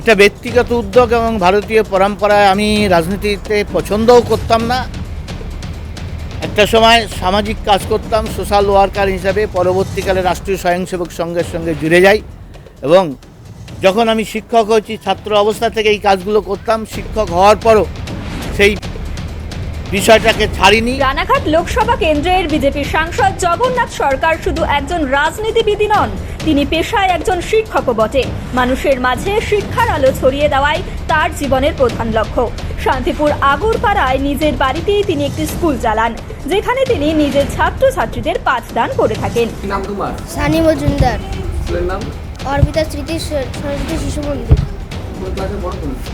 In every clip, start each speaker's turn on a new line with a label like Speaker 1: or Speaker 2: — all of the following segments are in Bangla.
Speaker 1: এটা ব্যক্তিগত উদ্যোগ এবং ভারতীয় পরম্পরায় আমি রাজনীতিতে পছন্দও করতাম না। একটা সময় সামাজিক কাজ করতাম সোশ্যাল ওয়ার্কার হিসাবে, পরবর্তীকালে রাষ্ট্রীয় স্বয়ংসেবক সংঘের সঙ্গে জুড়ে যাই এবং যখন আমি শিক্ষক হয়েছি, ছাত্র অবস্থা থেকে এই কাজগুলো করতাম, শিক্ষক হওয়ার পরও সেই বিষয়টাকে ছাড়িনি।
Speaker 2: রানাঘাট লোকসভা কেন্দ্রের বিজেপি সাংসদ জগন্নাথ সরকার শুধু একজন রাজনীতিবিদই নন তিনি পেশায় একজন শিক্ষকও বটে। মানুষের মাঝে শিক্ষার আলো ছড়িয়ে দেওয়াই তার জীবনের প্রধান লক্ষ্য। শান্তিপুর আগরপাড়ায় নিজের বাড়িতেই তিনি একটি স্কুল চালান যেখানে তিনি নিজের ছাত্রছাত্রীদের পাঠদান করে থাকেন।
Speaker 3: নাম তোমার?
Speaker 4: সানি মজুমদার।
Speaker 3: নাম?
Speaker 4: অর্পিতা স্মৃতি সরস্বতী শিশু মন্দির।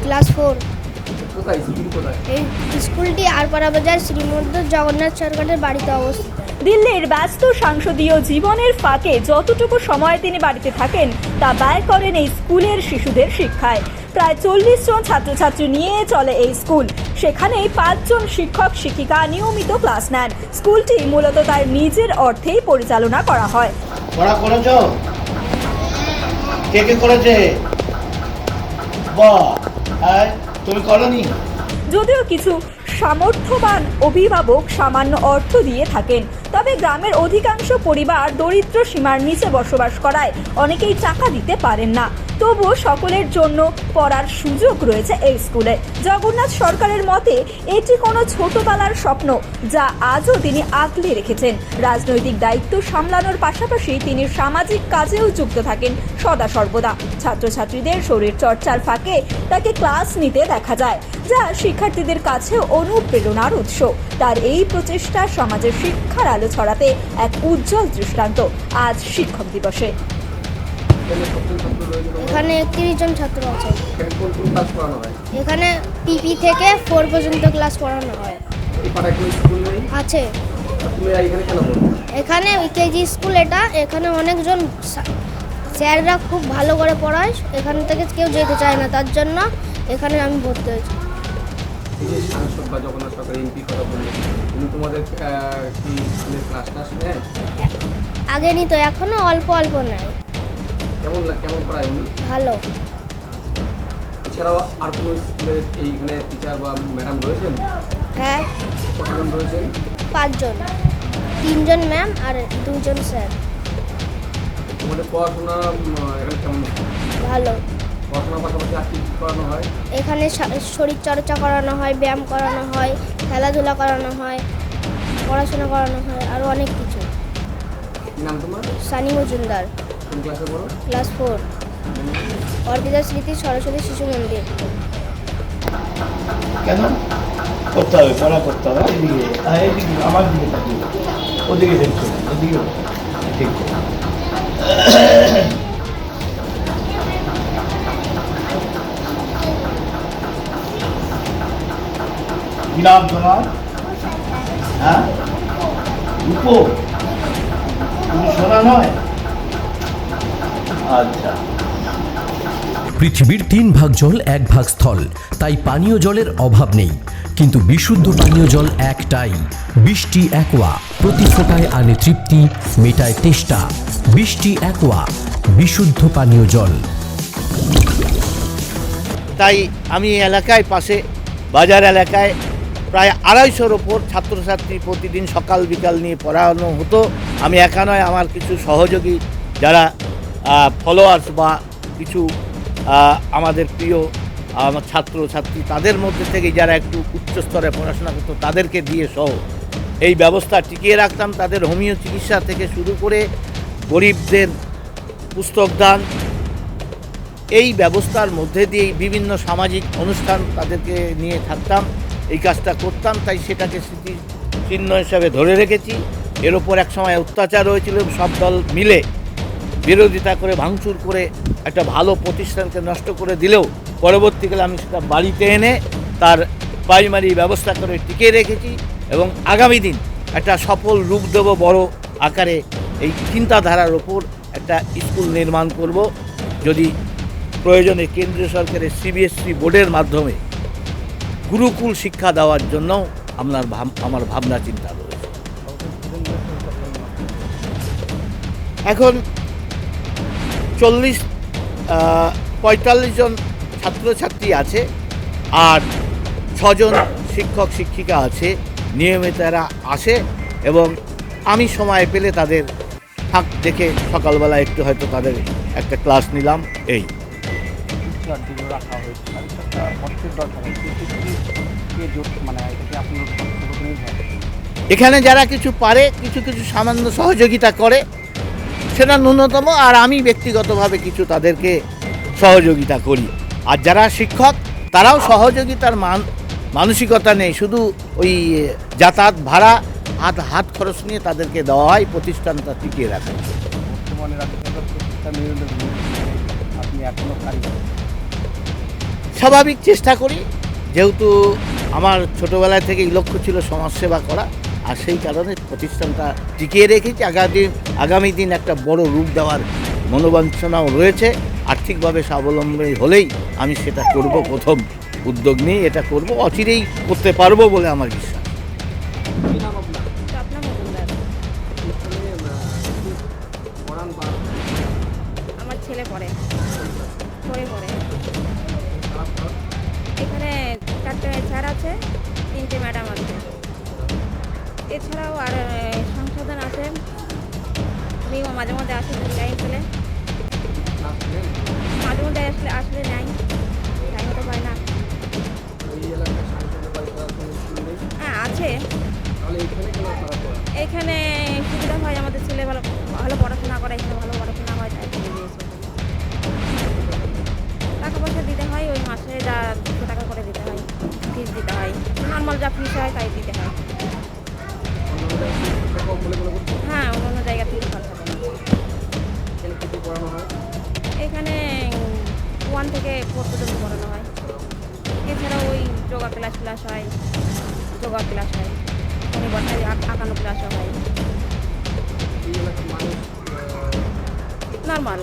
Speaker 3: Class
Speaker 4: four.
Speaker 3: কোথায়? স্কুল কোথায়?
Speaker 4: এই স্কুলটি আরপাড়া বাজার শ্রীমন্ত জগন্নাথ সরকারের বাড়িতে অবস্থিত।
Speaker 2: দিল্লির ব্যস্ত সাংসদীয় জীবনের ফাঁকে যতটুকু সময় তিনি বাড়িতে থাকেন তা ব্যয় করেন এই স্কুলের শিশুদের শিক্ষায়। প্রায় চল্লিশ জন ছাত্রছাত্রী নিয়ে চলে এই স্কুল। সেখানে পাঁচজন শিক্ষক শিক্ষিকা নিয়মিত ক্লাস নেন। স্কুলটি মূলত তার নিজের অর্থেই পরিচালনা করা হয়।
Speaker 1: পড়া করেছ? কে কে করেছে? বাহ হ্যাঁ তুমি করনি।
Speaker 2: যদিও কিছু সামর্থ্যবান অভিভাবক সামান্য অর্থ দিয়ে থাকেন। তবে গ্রামের অধিকাংশ পরিবার দরিদ্র সীমার নিচে বসবাস করায় অনেকেই টাকা দিতে পারেন না। তবুও সকলের জন্য পড়ার সুযোগ রয়েছে এই স্কুলে। জগন্নাথ সরকারের মতে, এটি কোনো ছোটবেলার স্বপ্ন যা আজও তিনি আগলে রেখেছেন। রাজনৈতিক দায়িত্ব সামলানোর পাশাপাশি তিনি সামাজিক কাজেও যুক্ত থাকেন সদা সর্বদা। ছাত্রছাত্রীদের শরীর চর্চার ফাঁকে তাকে ক্লাস নিতে দেখা যায়, যা শিক্ষার্থীদের কাছে অনুপ্রেরণার উৎস। তার এই প্রচেষ্টা সমাজের শিক্ষার আলো ছড়াতে এক উজ্জ্বল দৃষ্টান্ত আজ শিক্ষক দিবসে।
Speaker 3: এখানে
Speaker 4: একত্রিশ জন ছাত্র আছে।
Speaker 3: এখানে
Speaker 4: পিপি থেকে ফোর পর্যন্ত ক্লাস পড়ানো হয়। আছে।
Speaker 3: এখানে
Speaker 4: কেজি স্কুল এটা, এখানে অনেকজন স্যাররা খুব ভালো করে পড়ায়। এখান থেকে কেউ যেতে চায় না, তার জন্য এখানে আমি ভর্তি হয়েছি।
Speaker 3: এই যে সাংসদ বা জগন্নাথ সরকার এমপি কথা বললেন উনি তোমাদের কি স্কুলের ক্লাস টাস নেয়
Speaker 4: আগে নিত এখনও অল্প অল্প নেয়।
Speaker 3: কেমন কেমন পড়ায় উনি
Speaker 4: ভালো।
Speaker 3: এছাড়াও আর কোনো স্কুলের এইখানে টিচার বা ম্যাডাম রয়েছেন?
Speaker 4: হ্যাঁ।
Speaker 3: কতজন রয়েছেন?
Speaker 4: পাঁচজন। তিনজন ম্যাম আর দুজন স্যার
Speaker 3: তোমাদের পড়াশোনা এখানে কেমন?
Speaker 4: ভালো।
Speaker 3: আর হয়?
Speaker 4: এখানে শা- শরীর চর্চা করানো হয় ব্যায়াম করানো হয় খেলাধুলা করানো হয় পড়াশোনা করানো হয় আরও অনেক কিছু।
Speaker 3: নাম তোমার?
Speaker 4: সানি মজুমদার।
Speaker 3: ক্লাসে
Speaker 4: ফোর। অর্পিতা স্মৃতি সরস্বতী শিশু মন্দির।
Speaker 1: কেন? করতে হবে পড়া করতে হবে। এদিকে এদিকে আমার দিকে তাকিয়ে। ওদিকে দেখছ ওদিকে ঠিক। নাম তোমার হ্যাঁ? রূপো তুমি শোনা নয়? আচ্ছা।
Speaker 5: পৃথিবীর তিন ভাগ জল এক ভাগ স্থল। তাই পানীয় জলের অভাব নেই। কিন্তু বিশুদ্ধ পানীয় জল একটাই। বৃষ্টি একোয়া প্রতি ফোটায় আনে তৃপ্তি মেটায় তেষ্টা। বৃষ্টি একোয়া বিশুদ্ধ পানীয় জল।
Speaker 1: তাই আমি এই এলাকায় পাশে বাজার এলাকায় প্রায় আড়াইশোর ওপর ছাত্রছাত্রী প্রতিদিন সকাল বিকাল নিয়ে পড়ানো হতো। আমি একা নয়, আমার কিছু সহযোগী যারা ফলোয়ার্স বা কিছু আমাদের প্রিয় আমার ছাত্র ছাত্রী তাদের মধ্যে থেকে যারা একটু উচ্চ স্তরে পড়াশোনা করতো, তাদেরকে দিয়ে সহ এই ব্যবস্থা টিকিয়ে রাখতাম। তাদের হোমিও চিকিৎসা থেকে শুরু করে গরিবদের পুস্তক দান, এই ব্যবস্থার মধ্যে দিয়েই বিভিন্ন সামাজিক অনুষ্ঠান তাদেরকে নিয়ে থাকতাম। এই কাজটা করতাম, তাই সেটাকে স্মৃতি চিহ্ন হিসাবে ধরে রেখেছি। এর ওপর এক সময় অত্যাচার হয়েছিল, সব দল মিলে বিরোধিতা করে, ভাঙচুর করে একটা ভালো প্রতিষ্ঠানকে নষ্ট করে দিলেও পরবর্তীকালে আমি সেটা বাড়িতে এনে তার প্রাইমারি ব্যবস্থা করে টিকে রেখেছি এবং আগামী দিন একটা সফল রূপ দেব বড় আকারে এই চিন্তাধারার ওপর একটা স্কুল নির্মাণ করব। যদি প্রয়োজনে কেন্দ্রীয় সরকারের সিবিএসসি বোর্ডের মাধ্যমে গুরুকুল শিক্ষা দেওয়ার জন্য আপনার আমার ভাবনা চিন্তা রয়েছে। এখন চল্লিশ পঁয়তাল্লিশ জন ছাত্রছাত্রী আছে আর ছজন শিক্ষক, শিক্ষিকা আছে। নিয়মিত এরা আসে এবং আমি সময় পেলে তাদের ফাঁক দেখে সকালবেলা একটু হয়তো তাদের একটা ক্লাস নিলাম। এই।
Speaker 3: রাখা হয়েছে। তাদের একটা অর্থের দরকার হয়। জোট মানে এটাকে আপনার
Speaker 1: এখানে যারা কিছু পারে কিছু কিছু সামান্য সহযোগিতা করে সেটা ন্যূনতম। আর আমি ব্যক্তিগতভাবে কিছু তাদেরকে সহযোগিতা করি। আর যারা শিক্ষক তারাও সহযোগিতার মান মানসিকতা নেই। শুধু ওই যাতায়াত ভাড়া হাত হাত খরচ নিয়ে তাদেরকে দেওয়া হয় প্রতিষ্ঠানটা টিকিয়ে রাখা।
Speaker 3: আপনি এখনও
Speaker 1: স্বাভাবিক চেষ্টা করি, যেহেতু আমার ছোটোবেলায় থেকেই লক্ষ্য ছিল সমাজসেবা করা, আর সেই কারণে প্রতিষ্ঠানটা টিকিয়ে রেখেছি। আগামী আগামী দিন একটা বড় রূপ দেওয়ার মনোবাঞ্ছনাও রয়েছে। আর্থিকভাবে স্বাবলম্বী হলেই আমি সেটা করব, প্রথম উদ্যোগ নিয়ে এটা করব, অচিরেই করতে পারব বলে আমার বিশ্বাস।
Speaker 6: আমার ছেলে পড়ে পড়ে। এখানে চারটে স্যার আছে, তিনটে ম্যাডাম আছে। এছাড়াও আর সংশোধন আছে। উনিও মাঝে মধ্যে আসে টাইম পেলে মাঝে মধ্যে আসলে আসলে নাই। যা ফিস তাই দিতে হয়। হ্যাঁ অন্য জায়গা থেকে খরচা
Speaker 3: এখানে
Speaker 6: ওয়ান থেকে ফোর পর্যন্ত পড়ানো হয়। এছাড়াও ওই যোগা ক্লাস ক্লাস হয়, যোগা ক্লাস হয় শনিবারটায় আঁক- আঁকানো ক্লাসও হয়। Normal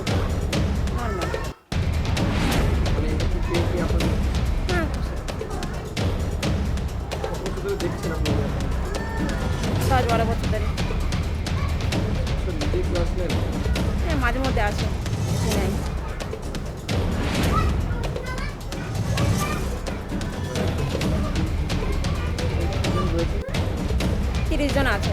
Speaker 6: Donato.